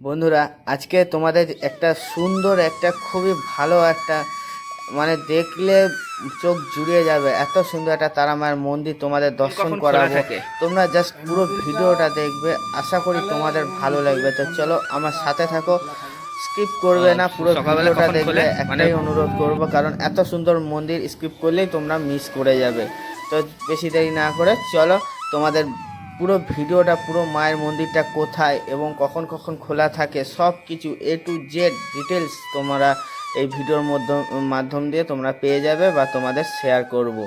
বন্ধুরা আজকে তোমাদের একটা সুন্দর একটা খুবই ভালো একটা মানে দেখলে চোখ জুড়িয়ে যাবে। এত সুন্দর একটা তারা মায়ের মন্দির তোমাদের দর্শন করাবো? তোমরা জাস্ট পুরো ভিডিওটা দেখবে। আশা করি তোমাদের ভালো লাগবে। তো চলো আমার সাথে থাকো। স্কিপ করবে না পুরো ভিডিওটা কখন দেখবে। খোলে? একটাই মানে- অনুরোধ করব কারণ এত সুন্দর মন্দির স্কিপ করলেই তোমরা মিস করে যাবে। তো বেশি দেরি না করে চলো তোমাদের পুরো ভিডিওটা, পুরো মায়ের মন্দিরটা কোথায় এবং কখন কখন খোলা থাকে সব কিছু এ টু জেড ডিটেলস তোমরা এই ভিডিওর মধ্যম দিয়ে তোমরা পেয়ে যাবে বা তোমাদের শেয়ার করব।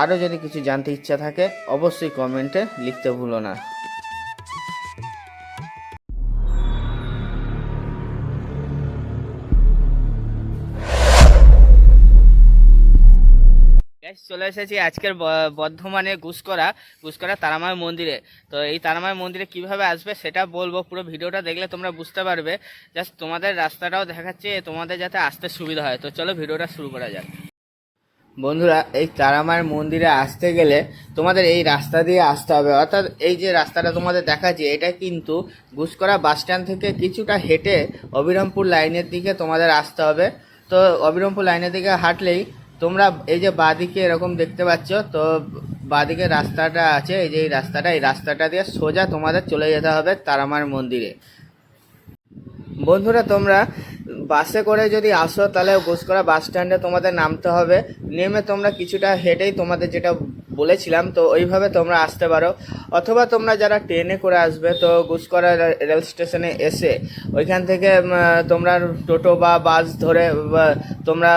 আরও যদি কিছু জানতে ইচ্ছা থাকে, অবশ্যই কমেন্টে লিখতে ভুলো না। চলে এসেছি আজকের বর্ধমানে গুসকরা গুসকরা তারামায় মন্দিরে। তো এই তারামায় মন্দিরে কীভাবে আসবে সেটা বলব, পুরো ভিডিওটা দেখলে তোমরা বুঝতে পারবে। জাস্ট তোমাদের রাস্তাটাও দেখাচ্ছে, তোমাদের যাতে আসতে সুবিধা হয়। তো চলো ভিডিওটা শুরু করা যাক। বন্ধুরা, এই তারামায়ের মন্দিরে আসতে গেলে তোমাদের এই রাস্তা দিয়ে আসতে হবে। অর্থাৎ এই যে রাস্তাটা তোমাদের দেখাচ্ছি, এটা কিন্তু গুসকরা বাস স্ট্যান্ড থেকে কিছুটা হেঁটে অবিরামপুর লাইনের দিকে তোমাদের আসতে হবে। তো অবিরামপুর লাইনের দিকে হাঁটলেই তোমরা এই যে বাঁদিকে এরকম দেখতে পাচ্ছ, তো বাঁদিকে রাস্তাটা আছে, এই যে এই রাস্তাটা এই রাস্তাটা দিয়ে সোজা তোমাদের চলে যেতে হবে তারামার মন্দিরে। বন্ধুরা, তোমরা বাসে করে যদি আসো, তাহলে ঘোষকরা বাস স্ট্যান্ডে তোমাদের নামতে হবে। নেমে তোমরা কিছুটা হেঁটেই তোমাদের যেটা বলেছিলাম, তো ওইভাবে তোমরা আসতে পারো। অথবা তোমরা যারা ট্রেনে করে আসবে, তো ঘুষকরা রেল স্টেশনে এসে ওইখান থেকে তোমরা টোটো বা বাস ধরে তোমরা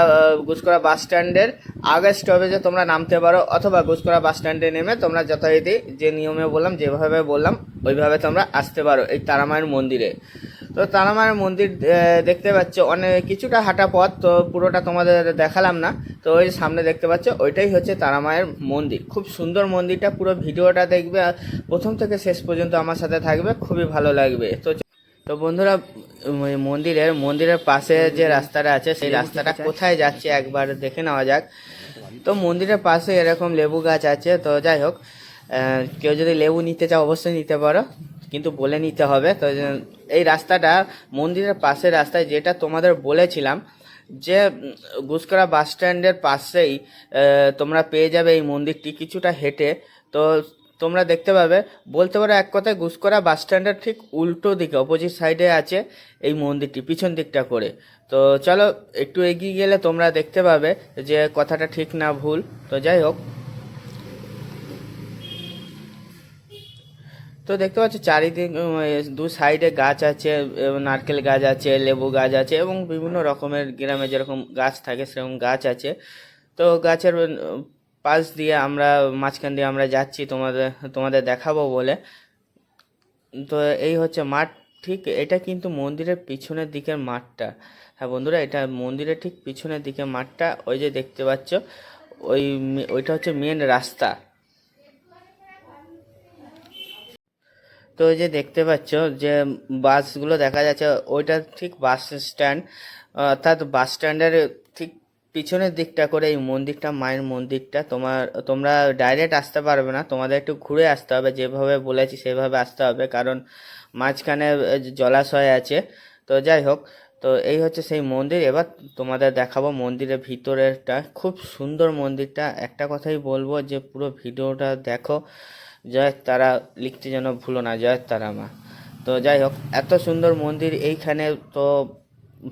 ঘুষকরা বাস স্ট্যান্ডের আগের স্টপেজে তোমরা নামতে পারো, অথবা ঘুষকরা বাস স্ট্যান্ডে নেমে তোমরা যথারীতি যে নিয়মে বললাম, যেভাবে বললাম, ওইভাবে তোমরা আসতে পারো এই তারামায়ের মন্দিরে। তো তারামায়ের মন্দির দেখতে পাচ্ছ অনেক কিছুটা হাঁটা পথ, তো পুরোটা তোমাদের দেখালাম না। তো ওই সামনে দেখতে পাচ্ছ, ওইটাই হচ্ছে তারামায়ের মন্দির। খুব সুন্দর মন্দিরটা, পুরো ভিডিওটা দেখবে, আর প্রথম থেকে শেষ পর্যন্ত আমার সাথে থাকবে, খুবই ভালো লাগবে। তো তো বন্ধুরা মন্দিরের মন্দিরের পাশে যে রাস্তাটা আছে, সেই রাস্তাটা কোথায় যাচ্ছে একবার দেখে নেওয়া যাক। তো মন্দিরের পাশে এরকম লেবু গাছ আছে, তো যাই হোক কেউ যদি লেবু নিতে চাও, অবশ্যই নিতে পারো। কিন্তু বলে নিতে হবে, তো এই রাস্তাটা মন্দিরের পাশে রাস্তায় যেটা তোমাদের বলেছিলাম যে গুসকরা বাস স্ট্যান্ডের পাশেই তোমরা পেয়ে যাবে এই মন্দিরটি কিছুটা হেঁটে। তো তোমরা দেখতে পাবে, বলতে পারো এক কথায় গুসকরা বাস স্ট্যান্ডের ঠিক উল্টো দিকে অপোজিট সাইডে আছে এই মন্দিরটি, পিছন দিকটা করে। তো চলো, একটু এগিয়ে গেলে তোমরা দেখতে পাবে যে কথাটা ঠিক না ভুল। তো যাই হোক। তো দেখতে পাচ্ছ চারিদিক দু সাইডে গাছ আছে নারকেল গাছ আছে, লেবু গাছ আছে এবং বিভিন্ন রকমের গ্রামে যেরকম গাছ থাকে সেরকম গাছ আছে। তো গাছের পাশ দিয়ে আমরা, মাঝখান দিয়ে আমরা যাচ্ছি তোমাদের তোমাদের দেখাবো বলে। তো এই হচ্ছে মাঠ, ঠিক এটা কিন্তু মন্দিরের পিছনের দিকের মাঠটা। হ্যাঁ বন্ধুরা, এটা মন্দিরের ঠিক পিছনের দিকে মাঠটা, ওই যে দেখতে পাচ্ছ, ওই ওইটা হচ্ছে মেন রাস্তা। তো যে দেখতে পাচ্ছ যে বাসগুলো দেখা যাচ্ছে, ওইটা ঠিক বাস স্ট্যান্ড। অর্থাৎ বাস স্ট্যান্ডের ঠিক পিছনের দিকটা করে এই মন্দিরটা, মায়ের মন্দিরটা। তোমার, তোমরা ডাইরেক্ট আসতে পারবে না। তোমাদের একটু ঘুরে আসতে হবে, যেভাবে বলেছি সেভাবে আসতে হবে, কারণ মাঝখানে জলাশয় আছে। তো যাই হোক, তো এই হচ্ছে সেই মন্দির। এবার তোমাদের দেখাবো মন্দিরের ভিতরেরটা। খুব সুন্দর মন্দিরটা। একটা কথাই বলব যে পুরো ভিডিওটা দেখো। জয় তারা লিখতে যেন ভুলো না জয় তারা মা। তো যাই হোক, এত সুন্দর মন্দির এইখানে তো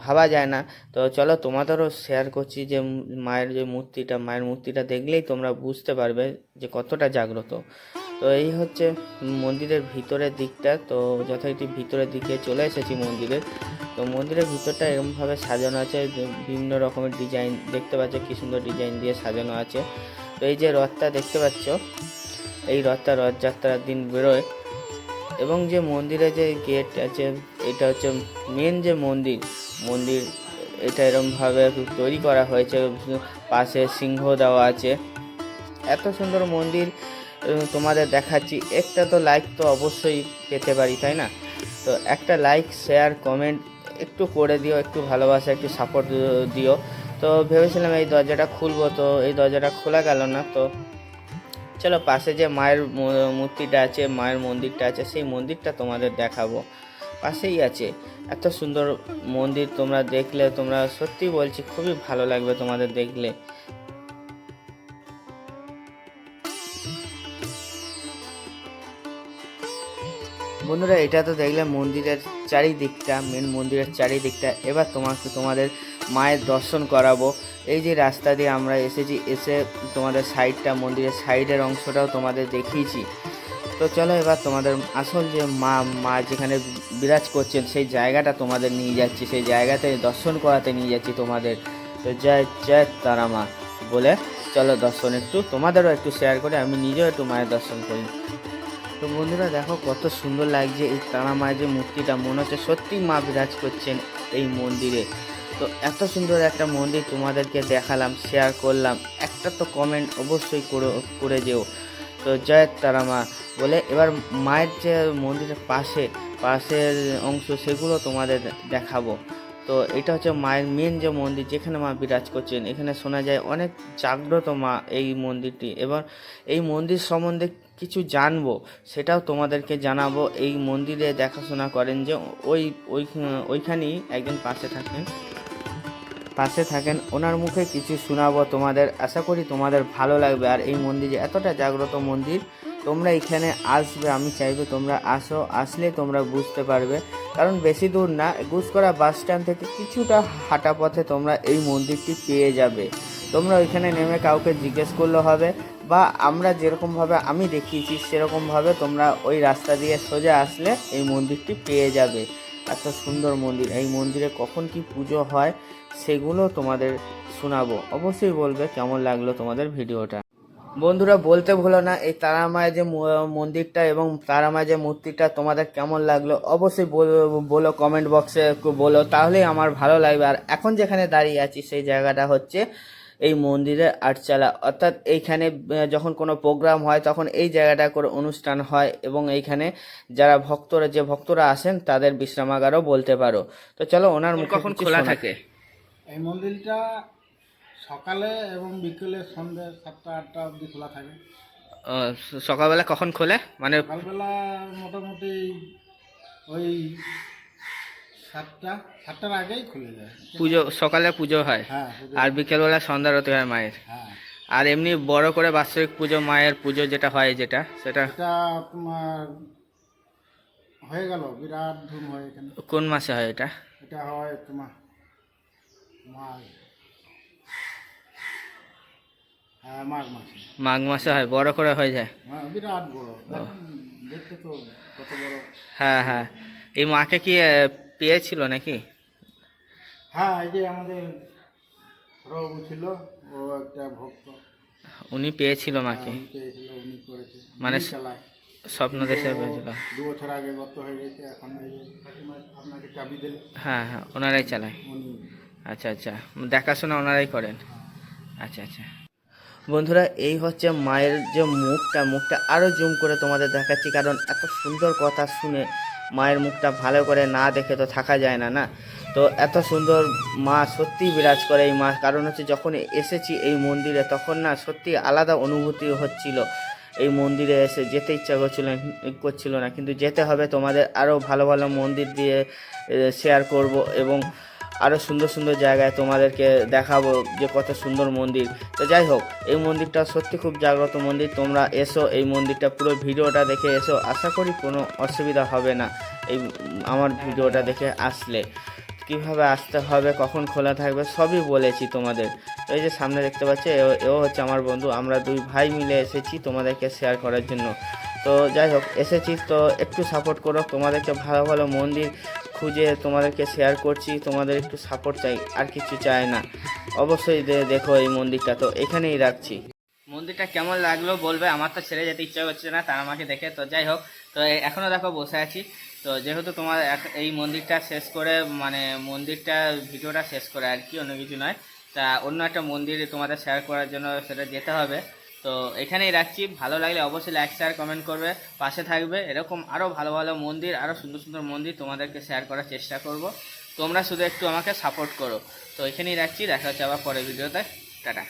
ভাবা যায় না। তো চলো তোমাদেরও শেয়ার করছি যে মায়ের যে মূর্তিটা, মায়ের মূর্তিটা দেখলেই তোমরা বুঝতে পারবে যে কতটা জাগ্রত। তো এই হচ্ছে মন্দিরের ভিতরের দিকটা। তো যথারীতি ভিতরের দিকে চলে এসেছি মন্দিরের তো মন্দিরের ভিতরটা এরকমভাবে সাজানো আছে বিভিন্ন রকমের ডিজাইন দেখতে পাচ্ছ, কি সুন্দর ডিজাইন দিয়ে সাজানো আছে। তো এই যে রথটা দেখতে পাচ্ছ এই রথটা রথযাত্রার দিন বেরোয়। এবং যে মন্দিরে যে গেট আছে, এটা হচ্ছে মেন যে মন্দির। মন্দির, এটা এরমভাবে তৈরি করা হয়েছে। পাশে সিংহ দেওয়া আছে। এত সুন্দর মন্দির তোমাদের দেখাচ্ছি। একটা তো লাইক তো অবশ্যই পেতে পারি, তাই না? তো একটা লাইক শেয়ার কমেন্ট একটু করে দিও, একটু ভালোবাসা, একটু সাপোর্ট দিও। তো ভেবেছিলাম এই দরজাটা খুলবো, তো এই দরজাটা খোলা গেল না, তো চলো পাশে যে মায়ের মূর্তিটা আছে, মায়ের মন্দিরটা আছে, সেই মন্দিরটা তোমাদের দেখাবো। পাশেই আছে। এত সুন্দর মন্দির তোমরা দেখলে, তোমরা সত্যি বলছি খুবই ভালো লাগবে তোমাদের দেখলে। বন্ধুরা, এটা তো দেখলে মন্দিরের চারিদিকটা মেন মন্দিরের চারিদিকটা। এবার তোমাকে তোমাদের মায়ের দর্শন করাবো। এই যে রাস্তা দিয়ে আমরা এসেছি, এসে তোমাদের সাইডটা, মন্দিরের সাইডের অংশটাও তোমাদের দেখিয়েছি। তো চলো এবার তোমাদের আসল যে মা মা যেখানে বিরাজ করছেন, সেই জায়গাটা তোমাদের নিয়ে যাচ্ছি। সেই জায়গাতে দর্শন করাতে নিয়ে যাচ্ছি তোমাদের। তো জয় জয় তারা মা বলে। চলো দর্শন একটু, তোমাদেরও একটু শেয়ার করে, আমি নিজেও একটু মায়ের দর্শন করি। তো বন্ধুরা দেখো কত সুন্দর লাগছে এই তারা মায়ের যে মূর্তিটা। মনে হচ্ছে সত্যি মা বিরাজ করছেন এই মন্দিরে। তো এত সুন্দর একটা মন্দির তোমাদেরকে দেখালাম শেয়ার করলাম। একটা তো কমেন্ট অবশ্যই করে করে যেও। তো জয় তারা মা। বলে এবার মায়ের যে মন্দিরের পাশে, পাশের অংশ সেগুলো তোমাদের দেখাবো। তো এটা হচ্ছে মায়ের মেন যে মন্দির যেখানে মা বিরাজ করছেন। এখানে শোনা যায় অনেক জাগ্রত মা এই মন্দিরটি। এবার এই মন্দির সম্বন্ধে কিছু জানব, সেটাও তোমাদেরকে জানাব। এই মন্দিরে দেখাশোনা করেন যে ওই ওই, ওইখানেই একজন পাশে থাকেন। পাশে থাকেন, ওনার মুখে কিছু শোনাবো তোমাদের। আশা করি তোমাদের ভালো লাগবে। আর এই মন্দির এতটা জাগ্রত মন্দির, তোমরা এখানে আসবে, আমি চাইব তোমরা আসো। আসলে তোমরা বুঝতে পারবে। কারণ বেশি দূর না গুসকরা বাস স্ট্যান্ড থেকে কিছুটা হাঁটা পথে তোমরা এই মন্দিরটি পেয়ে যাবে। তোমরা ওইখানে নেমে কাউকে জিজ্ঞেস করলে হবে বা আমরা যেরকমভাবে আমি দেখিয়েছি সেরকমভাবে তোমরা ওই রাস্তা দিয়ে সোজা আসলে এই মন্দিরটি পেয়ে যাবে। এত সুন্দর মন্দির। এই মন্দিরে কখন কি পুজো হয়, সেগুলো তোমাদের শোনাবো। অবশ্যই বলবে কেমন লাগল তোমাদের ভিডিওটা। বন্ধুরা, বলতে ভুলো না, এই তারা মায়ের যে মন্দিরটা এবং তারা মায়ের যে মূর্তিটা তোমাদের কেমন লাগল অবশ্যই বলো কমেন্ট বক্সে বলো, তাহলেই আমার ভালো লাগবে। আর এখন যেখানে দাঁড়িয়ে আছি, সেই জায়গাটা হচ্ছে এই মন্দিরের আটচালা। অর্থাৎ এইখানে যখন কোনো প্রোগ্রাম হয় তখন এই জায়গাটা করে অনুষ্ঠান হয় এবং এইখানে যারা ভক্তরা যে ভক্তরা আসেন তাদের বিশ্রামাগারও বলতে পারো। তো চলো ওনার মুখে কখন খোলা থাকে? এই মন্দিরটা সকালে এবং বিকেলে সন্ধ্যে সাতটা আটটা অবধি খোলা থাকে। সকালবেলা কখন খোলে? মানে সকালবেলা মোটামুটি ওই সাতটা সাতটার আগেই খুলে যায়। পুজো সকালে পুজো হয়। হ্যাঁ পুজো- আর বিকেলবেলা সন্ধ্যারতি হয় মায়ের। হ্যাঁ। আর এমনি বড় করে বাৎসরিক পুজো মায়ের পুজো যেটা হয় যেটা সেটা এটা তোমার হয়ে গেল বিরাট ধুম হয় এখানে। কোন মাসে হয় এটা? এটা হয় তোমার মাঘ হ্যাঁ মাঘ মাসে। মাঘ মাসে হয় বড় করে হয়ে যায়। হ্যাঁ বিরাট বড়। দেখতে তো কত বড়। হ্যাঁ হ্যাঁ। এই মাকে কি আহ, পেয়েছিল নাকি? হ্যাঁ এই যে আমাদের রবু ছিল ও একটা ভক্ত। উনি পেয়েছিল মাকে পেয়েছিল উনি করেছে। মানে স্বপ্ন দেশে পেয়েছিল। দু বছর আগে গত হয়ে গেছে এখন এই আপনাকে চাবি দিলে। হ্যাঁ হ্যাঁ ওনারাই চালায়। আচ্ছা আচ্ছা দেখাশোনা ওনারাই করেন। আচ্ছা আচ্ছা। বন্ধুরা এই হচ্ছে মায়ের যে মুখটা মুখটা আরও জুম করে তোমাদের দেখাচ্ছি কারণ এত সুন্দর কথা শুনে মায়ের মুখটা ভালো করে না দেখে তো থাকা যায় না না? তো এত সুন্দর মা সত্যিই বিরাজ করে এই মা কারণ হচ্ছে যখন এসেছি এই মন্দিরে তখন না সত্যি আলাদা অনুভূতি হচ্ছিল। এই মন্দিরে এসে যেতে ইচ্ছা করছিল করছিল না। কিন্তু যেতে হবে তোমাদের আরও ভালো ভালো মন্দির দিয়ে শেয়ার করব এবং আরও সুন্দর সুন্দর জায়গায় তোমাদেরকে দেখাবো যে কত সুন্দর মন্দির। তো যাই হোক, এই মন্দিরটা সত্যি খুব জাগ্রত মন্দির। তোমরা এসো, এই মন্দিরটা পুরো ভিডিওটা দেখে এসো। আশা করি কোনো অসুবিধা হবে না এই আমার ভিডিওটা দেখে আসলে। কীভাবে আসতে হবে, কখন খোলা থাকবে, সবই বলেছি তোমাদের। তো এই যে সামনে দেখতে পাচ্ছ এও হচ্ছে আমার বন্ধু। আমরা দুই ভাই মিলে এসেছি তোমাদেরকে শেয়ার করার জন্য। তো যাই হোক, এসেছি। তো একটু সাপোর্ট করো। তোমাদেরকে ভালো ভালো মন্দির খুঁজে তোমাদেরকে শেয়ার করছি, তোমাদের একটু সাপোর্ট চাই, আর কিছু চাই না। অবশ্যই দেখো এই মন্দিরটা। তো এখানেই রাখছি। মন্দিরটা কেমন লাগল বলবে? আমার তো ছেড়ে যেতে ইচ্ছা করছে না, তার আমাকে দেখে, তো যাই হোক। তো এ- এখনও দেখো বসে আছি। তো যেহেতু তোমার এই মন্দিরটা শেষ করে মানে মন্দিরটা, ভিডিওটা শেষ করে আর কি, অন্য কিছু নয়। তা অন্য একটা মন্দির তোমাদের শেয়ার করার জন্য সেটা যেতে হবে। তো এখানেই রাখছি। ভালো লাগলে অবশ্যই লাইক শেয়ার কমেন্ট করবে। পাশে থাকবে। এরকম আরও ভালো ভালো মন্দির আরও সুন্দর সুন্দর মন্দির তোমাদেরকে শেয়ার করার চেষ্টা করব। তোমরা শুধু একটু আমাকে সাপোর্ট করো। তো এখানেই রাখছি। দেখা হচ্ছে আবার পরের ভিডিওতে। টাটা।